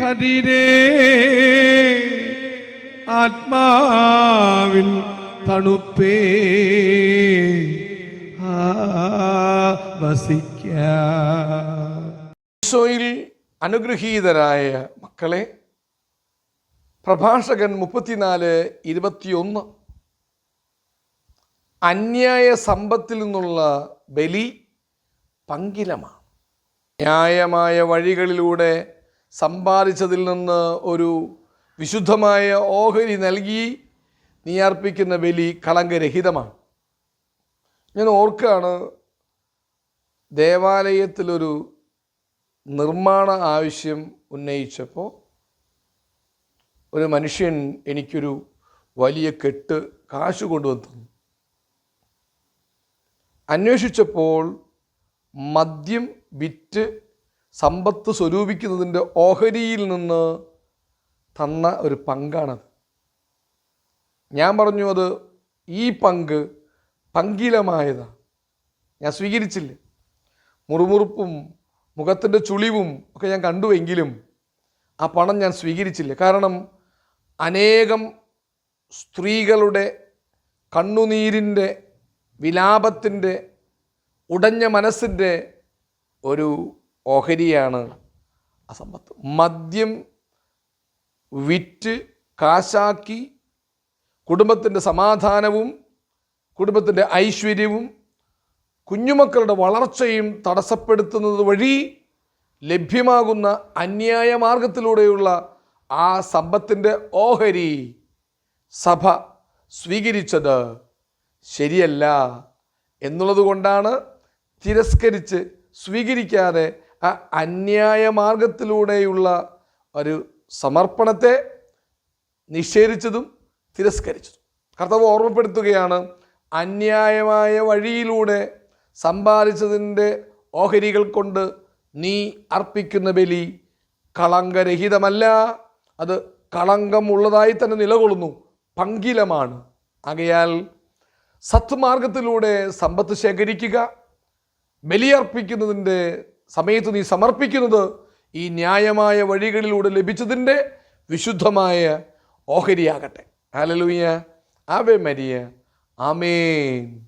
കതിരേ ആത്മാവിൽ തണുപ്പേ. വസിക്ക. അനുഗ്രഹീതരായ മക്കളെ പ്രഭാഷകൻ മുപ്പത്തിനാല് ഇരുപത്തിയൊന്ന്. അന്യായ സമ്പത്തിൽ നിന്നുള്ള ബലി പങ്കിലമാണ്. ന്യായമായ വഴികളിലൂടെ സമ്പാദിച്ചതിൽ നിന്ന് ഒരു വിശുദ്ധമായ ഓഹരി നൽകി നീ അർപ്പിക്കുന്ന ബലി കളങ്കരഹിതമാണ്. ഞാൻ ഓർക്കാണ് ദേവാലയത്തിലൊരു നിർമ്മാണ ആവശ്യം ഉന്നയിച്ചപ്പോൾ ഒരു മനുഷ്യൻ എനിക്കൊരു വലിയ കെട്ട് കാശ് കൊണ്ടുവന്നു. അന്വേഷിച്ചപ്പോൾ മദ്യം വിറ്റ് സമ്പത്ത് സ്വരൂപിക്കുന്നതിന്റെ ഓഹരിയിൽ നിന്ന് തന്ന ഒരു പങ്കാണത്. ഞാൻ പറഞ്ഞു അത് ഈ പങ്ക് പങ്കിലമായതാണ് ഞാൻ സ്വീകരിച്ചില്ല. മുറുമുറുപ്പും മുഖത്തിന്റെ ചുളിവും ഒക്കെ ഞാൻ കണ്ടുവെങ്കിലും ആ പണം ഞാൻ സ്വീകരിച്ചില്ല. കാരണം അനേകം സ്ത്രീകളുടെ കണ്ണുനീരിന്റെ വിലാപത്തിന്റെ ഉടഞ്ഞ മനസ്സിന്റെ ഒരു ഓഹരിയാണ് അസമ്പത്ത്. സമ്പത്ത് മദ്യം വിറ്റ് കാശാക്കി കുടുംബത്തിന്റെ സമാധാനവും കുടുംബത്തിന്റെ ഐശ്വര്യവും കുഞ്ഞുമക്കളുടെ വളർച്ചയും തടസ്സപ്പെടുത്തുന്നത് വഴി ലഭ്യമാകുന്ന അന്യായ മാർഗത്തിലൂടെയുള്ള ആ സമ്പത്തിന്റെ ഓഹരി സഭ സ്വീകരിച്ചത് ശരിയല്ല എന്നുള്ളതുകൊണ്ടാണ് തിരസ്കരിച്ച് സ്വീകരിക്കാതെ ആ അന്യായ മാർഗത്തിലൂടെയുള്ള ഒരു സമർപ്പണത്തെ നിഷേധിച്ചതും തിരസ്കരിച്ചതും. കർത്താവ് ഓർമ്മപ്പെടുത്തുകയാണ് അന്യായമായ വഴിയിലൂടെ സമ്പാദിച്ചതിന്റെ ഓഹരികൾ കൊണ്ട് നീ അർപ്പിക്കുന്ന ബലി കളങ്കരഹിതമല്ല. അത് കളങ്കമുള്ളതായി തന്നെ നിലകൊള്ളുന്നു പങ്കിലമാണ്. ആകയാൽ സത്മാർഗത്തിലൂടെ സമ്പത്ത് ശേഖരിക്കുക ബലിയർപ്പിക്കുന്നതിന്റെ സമയത്ത് നീ സമർപ്പിക്കുന്നത് ഈ ന്യായമായ വഴികളിലൂടെ ലഭിച്ചതിന്റെ വിശുദ്ധമായ ഓഹരിയാകട്ടെ. ഹലലൂയ ആവേ മരിയ ആമേൻ